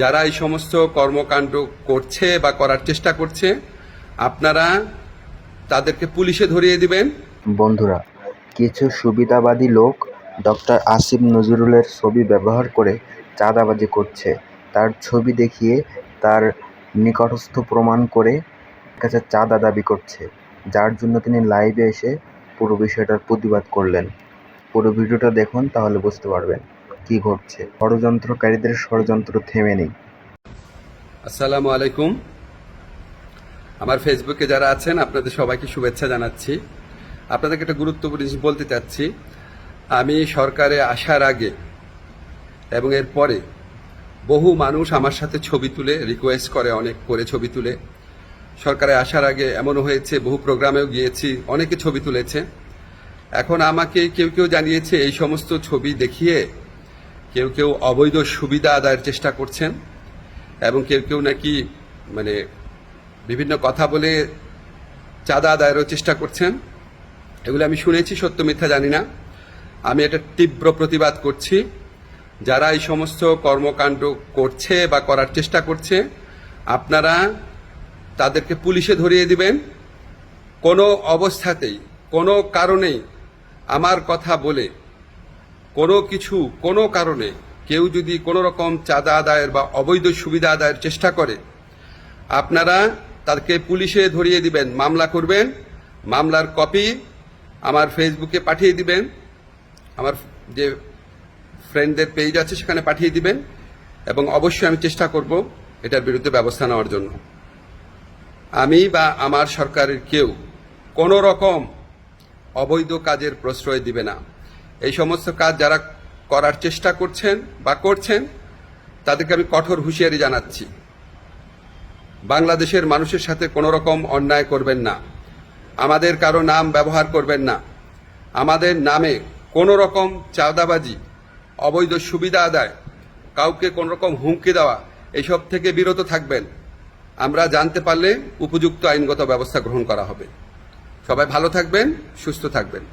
যারা এই সমস্ত কর্মকাণ্ড করছে বা করার চেষ্টা করছে, আপনারা তাদেরকে পুলিশে ধরিয়ে দিবেন। বন্ধুরা, কিছু সুবিধাবাদী লোক ডক্টর আসিফ নজরুলের ছবি ব্যবহার করে চাঁদাবাজি করছে। তার ছবি দেখিয়ে তার নিকটস্থ প্রমাণ করে কাছে চাঁদা দাবি করছে, যার জন্য তিনি লাইভে এসে পুরো বিষয়টার প্রতিবাদ করলেন। পুরো ভিডিওটা দেখুন, তাহলে বুঝতে পারবেন। কি ঘটছে? ষড়যন্ত্রকারীদের ষড়যন্ত্র থেমে নেই। আসসালামু আলাইকুম। আমার ফেসবুকে যারা আছেন, আপনাদের সবাইকে শুভেচ্ছা জানাচ্ছি। আপনাদেরকে একটা গুরুত্বপূর্ণ জিনিস বলতে চাচ্ছি। আমি সরকারে আসার আগে এবং এর পরে বহু মানুষ আমার সাথে ছবি তুলে রিকোয়েস্ট করে, অনেক করে ছবি তুলে। সরকারে আসার আগে এমনও হয়েছে, বহু প্রোগ্রামেও গিয়েছি, অনেকে ছবি তুলেছে। এখন আমাকে কেউ কেউ জানিয়েছে, এই সমস্ত ছবি দেখিয়ে কেউ কেউ অবৈধ সুবিধা আদায়ের চেষ্টা করছেন এবং কেউ কেউ নাকি মানে বিভিন্ন কথা বলে চাঁদা আদায়েরও চেষ্টা করছেন। এগুলো আমি শুনেছি, সত্য, মিথ্যা জানি না। আমি এটা তীব্র প্রতিবাদ করছি। যারা এই সমস্ত কর্মকাণ্ড করছে বা করার চেষ্টা করছে, আপনারা তাদেরকে পুলিশে ধরিয়ে দিবেন। কোনো অবস্থাতেই, কোনো কারণেই আমার কথা বলে কোনো কিছু কোনো কারণে কেউ যদি কোনো রকম চাঁদা আদায়ের বা অবৈধ সুবিধা আদায়ের চেষ্টা করে, আপনারা তাদেরকে পুলিশে ধরিয়ে দিবেন, মামলা করবেন, মামলার কপি আমার ফেসবুকে পাঠিয়ে দিবেন, আমার যে ফ্রেন্ডদের পেজ আছে সেখানে পাঠিয়ে দিবেন, এবং অবশ্যই আমি চেষ্টা করব এটার বিরুদ্ধে ব্যবস্থা নেওয়ার জন্য। আমি বা আমার সরকারের কেউ কোনো রকম অবৈধ কাজের প্রশ্রয় দিবে না। এই সমস্ত কাজ যারা করার চেষ্টা করছেন বা করছেন, তাদেরকে আমি কঠোর হুঁশিয়ারি জানাচ্ছি। বাংলাদেশের মানুষের সাথে কোনো রকম অন্যায় করবেন না। আমাদের কারও নাম ব্যবহার করবেন না। আমাদের নামে কোনো রকম চাঁদাবাজি, অবৈধ সুবিধা আদায়, কাউকে কোনো রকম হুমকি দেওয়া, এসব থেকে বিরত থাকবেন। আমরা জানতে পারলে উপযুক্ত আইনগত ব্যবস্থা গ্রহণ করা হবে। সবাই ভালো থাকবেন, সুস্থ থাকবেন।